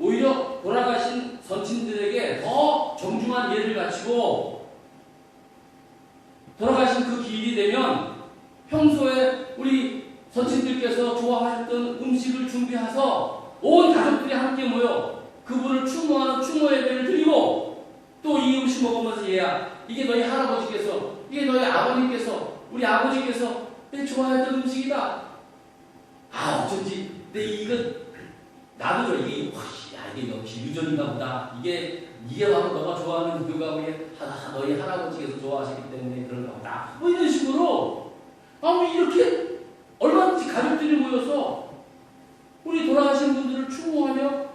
오히려 돌아가신 선친들에게 더 정중한 예를 갖추고 돌아가신 그 기일이 되면 평소에 우리 선친들께서 좋아하셨던 음식을 준비해서 온 가족들이 함께 모여 그분을 추모하는 추모 예배를 드리고 또 이 음식 먹으면서 얘야 이게 너희 할아버지께서 이게 너희 아버님께서 우리 아버지께서 내 좋아했던 음식이다. 아 어쩐지 내 이거 나도 저 이게 이게 역시 유전인가 보다 이게 바로 너가 좋아하는 그가 우리 하, 너희 할아버지께서 좋아하시기 때문에 그런가 보다 뭐 이런 식으로 아 뭐 이렇게 얼마든지 가족들이 모여서 우리 돌아가신 분들을 추모하며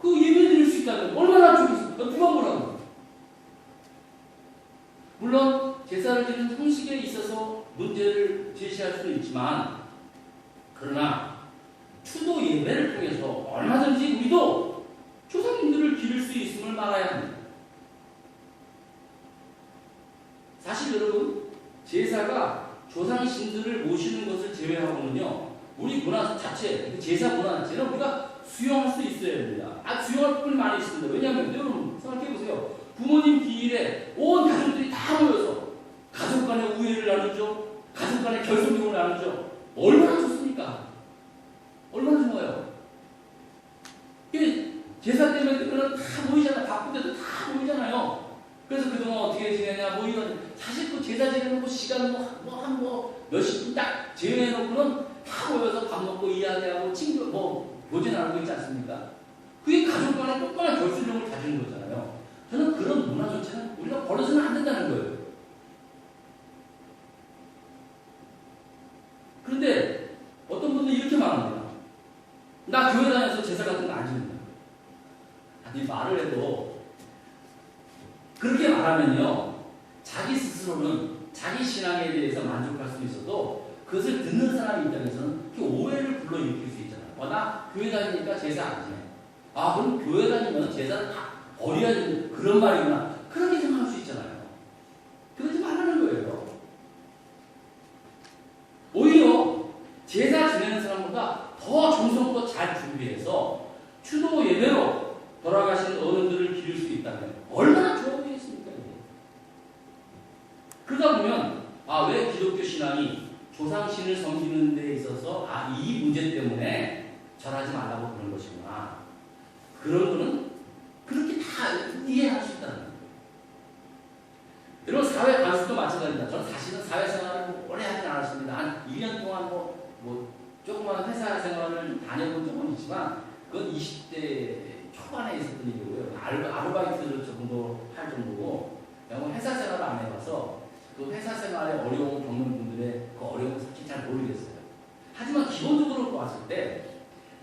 그 예배 드릴 수 있다면 얼마나 좋겠습니까? 누가 뭐라고? 물론 제사를 드리는 형식에 있어서 문제를 제시할 수는 있지만 그러나 추도 예배를 통해서 얼마든지 우리도 말아야 합니다. 사실 여러분 제사가 조상 신들을 모시는 것을 제외하고는요 우리 문화 자체 그 제사 문화 자체는 우리가 수용할 수 있어야 됩니다. 아 수용할 부분이 많이 있습니다. 왜냐하면 여러분 생각해 보세요. 부모님 기일에 온 가족들이 다 모여서 가족 간의 우애를 나누죠. 가족 간의 결속력을 나누죠. 얼마나 좋습니까? 얼마나 좋아요. 제사 때문에 그거는 다 모이잖아. 바쁜 데도 다 모이잖아요. 그래서 그동안 어떻게 지내냐, 뭐 이런, 사실 그 제사 지내는 뭐 시간 뭐, 뭐, 한 뭐, 몇십 분 딱 제외해놓고는 다 모여서 밥 먹고 이야기하고 친구, 뭐, 보진 않고 있지 않습니까? 그게 가족 간의 똑바른 결속력을 가지는 거잖아요. 저는 그런 문화조차는 우리가 버려서는 안 된다는 거예요. 그런데 어떤 분들은 이렇게 말합니다. 나 교회 다녀서 제사 같은 거 안 지낸다. 아니, 말을 해도 그렇게 말하면요. 자기 스스로는 자기 신앙에 대해서 만족할 수 있어도 그것을 듣는 사람 입장에서는 그 오해를 불러일으킬 수 있잖아요. 어, 나 교회 다니니까 제사 안 지내. 아, 그럼 교회 다니면 제사를 다 버려야 되는 그런 말이구나. 그렇게 생각할 수 있잖아요. 그러지 말라는 거예요. 오히려 제사 지내는 사람보다 더 정성껏 잘 준비해서 추도 예배로 돌아가신 어른들을 기를 수 있다면 얼마나 좋아 보이겠습니까? 이게? 그러다 보면 아 왜 기독교 신앙이 조상신을 섬기는 데 있어서 아 이 문제 때문에 절하지 말라고 그런 것이구나. 그런 거는 그렇게 다 이해할 수 있다는 거예요. 여러분 사회 관습도 마찬가지입니다. 저는 사실은 사회생활을 뭐 오래 하진 않았습니다. 한 1년 동안 뭐, 뭐 조그마한 회사 생활을 다녀본 적은 있지만 그건 20대 초반에 있었던 일이고요. 아르, 아르바이트를 정도 할 정도고 회사 생활을 안 해봐서 그 회사 생활에 어려움을 겪는 분들의 그 어려움을 솔직히 잘 모르겠어요. 하지만 기본적으로 봤을 때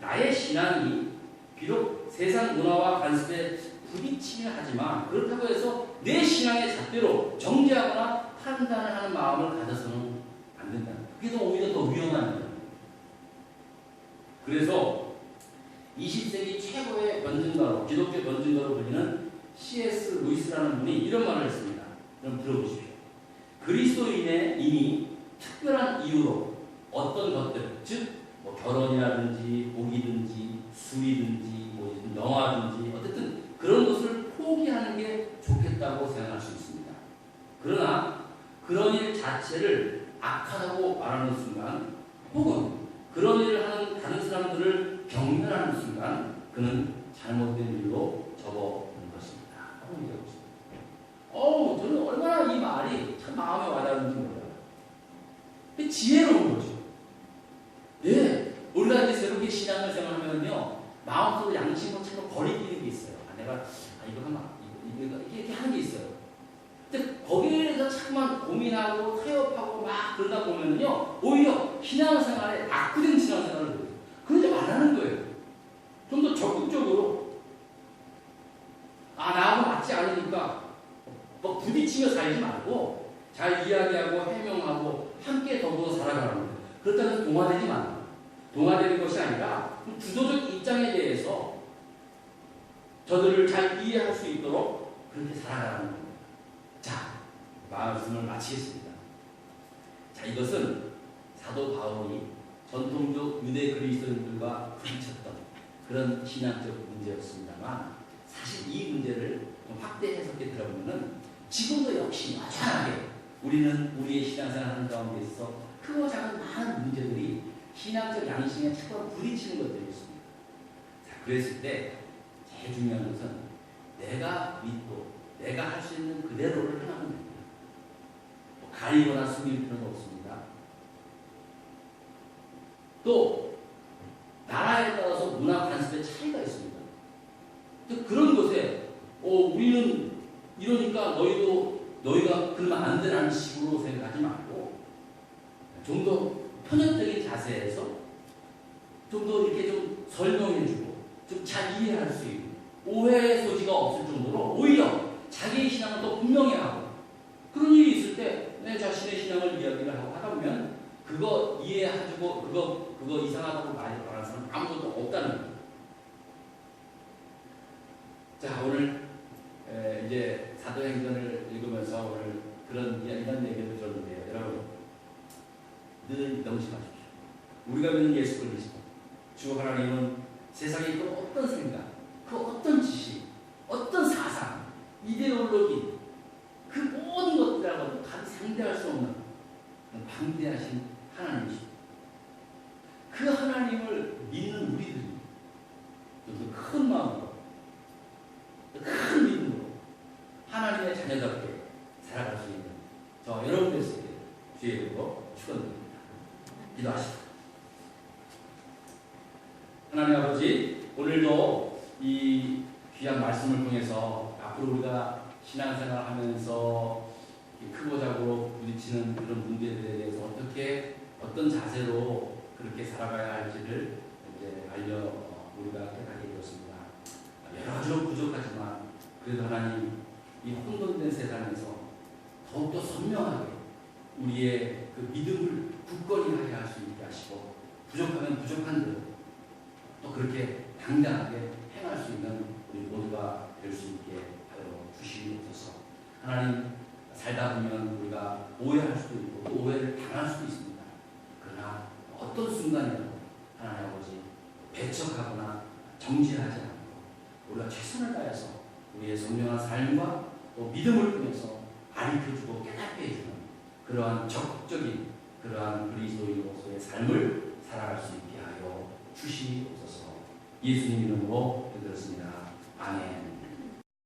나의 신앙이 비록 세상 문화와 관습에 부딪히긴 하지만 그렇다고 해서 내 신앙의 잣대로 정죄하거나 판단을 하는 마음을 가져서는 안 된다. 그게 더 오히려 더 위험한 일이다. 그래서 20세기 최고의 변증가로 기독교 변증가로 불리는 C.S. 루이스라는 분이 이런 말을 했습니다. 그럼 들어보십시오. 이미 특별한 이유로 어떤 것들, 즉, 뭐 결혼이라든지 복이든지 술이든지 뭐 영화든지 어쨌든 그런 것을 포기하는 게 좋겠다고 생각할 수 있습니다. 그러나 그런 일 자체를 악하다고 말하는 순간 혹은 그런 일을 하는 다른 사람들을 경멸하는 순간 그는 잘못된 일로 접어든 것입니다. 어우, 저는 얼마나 이 말이 참 마음에 와닿는지 몰라요. 근데 지혜로운 거죠. 예, 우리가 이제 새롭게 신앙을 생각하면요, 마음속으로 양심으로 참 버리기는 게 있어요. 아, 내가, 아, 이거 하면, 이거, 이거, 이렇게, 이렇게 하는 게 있어요. 근데 거기에 대해서 참만 고민하고 타협하고 막 그러다 보면요, 오히려 신앙생활에 악구된 신앙생활을 해요. 그러지 말라는 거예요. 좀 더 적극적으로, 아, 나하고 맞지 않으니까, 뭐 부딪히며 살지 말고, 잘 이야기하고 해명하고 함께 더불어 살아가는 거예요. 그렇다고 해서 동화되지 마. 동화되는 것이 아니라 주도적 입장에 대해서 저들을 잘 이해할 수 있도록 그렇게 살아가는 겁니다. 자, 말씀을 마치겠습니다. 자, 이것은 사도 바울이 전통적 유대 그리스도인들과 부딪혔던 그런 신앙적 문제였습니다만 사실 이 문제를 좀 확대 해석해 들어보면은 지금도 역시 여전하게 우리는 우리의 신앙생활 하는 가운데 있어 크고 작은 많은 문제들이 신앙적 양심에 자꾸 부딪히는 것들이 있습니다. 자, 그랬을 때 제일 중요한 것은 내가 믿고 내가 할 수 있는 그대로를 행하면 됩니다. 뭐 가리거나 숨길 필요는 없습니다. 또 나라에 따라서 문화 관습의 차이가 있습니다. 근데 그런 것에 어, 우리는 이러니까 너희도 너희가 그러면 안 되라는 식으로 생각하지 말고 좀 더 편협적인 자세에서 좀 더 이렇게 좀 설명해주고 좀 잘 이해할 수 있는 오해의 소지가 없을 정도로 오히려 자기의 신앙을 더 분명히 하고 그런 일이 있을 때 내 자신의 신앙을 이야기를 하고 하다 보면 그거 이해해주고 그거 그거 이상하다고 말하는 사람 아무것도 없다는 거예요. 자 오늘 에, 이제 사도행전을 읽으면서 오늘 그런 이야- 이런 얘기를 들었는데요. 여러분 늘 명심하십시오. 우리가 믿는 예수 그리스도 주 하나님은 세상에 그 어떤 생각, 그 어떤 지식, 어떤 사상, 이데올로기 그 모든 것들하고도 다 상대할 수 없는 방대하신 하나님이십니다. 그 하나님을 믿는 우리들이 큰 마음으로 큰 믿음으로 하나님의 자녀답게 살아갈 수 있는 저 여러분들 속에 주의 이름으로 축원드립니다. 기도하시다. 하나님 아버지 오늘도 이 귀한 말씀을 통해서 앞으로 우리가 신앙생활 하면서 이 크고 작고 부딪히는 그런 문제들에 대해서 어떻게 어떤 자세로 그렇게 살아가야 할지를 이제 알려 어, 우리가 깨닫게 되었습니다. 여러 가지로 부족하지만 그래도 하나님 이 혼돈된 세상에서 더욱더 선명하게 우리의 그 믿음을 굳건히 하게 할 수 있게 하시고 부족하면 부족한 대로 또 그렇게 당당하게 행할 수 있는 우리 모두가 될 수 있게 하여 주시옵소서. 하나님 살다 보면 우리가 오해할 수도 있고 또 오해를 당할 수도 있습니다. 그러나 어떤 순간이라도 하나님 아버지 배척하거나 정지하지 않고 우리가 최선을 다해서 우리의 선명한 삶과 또 믿음을 통해서 가르쳐주고 깨닫게 해주는 그러한 적극적인 그러한 그리스도인으로서의 삶을 살아갈 수 있게 하여 주시옵소서. 예수님 이름으로 기도드렸습니다. 아멘.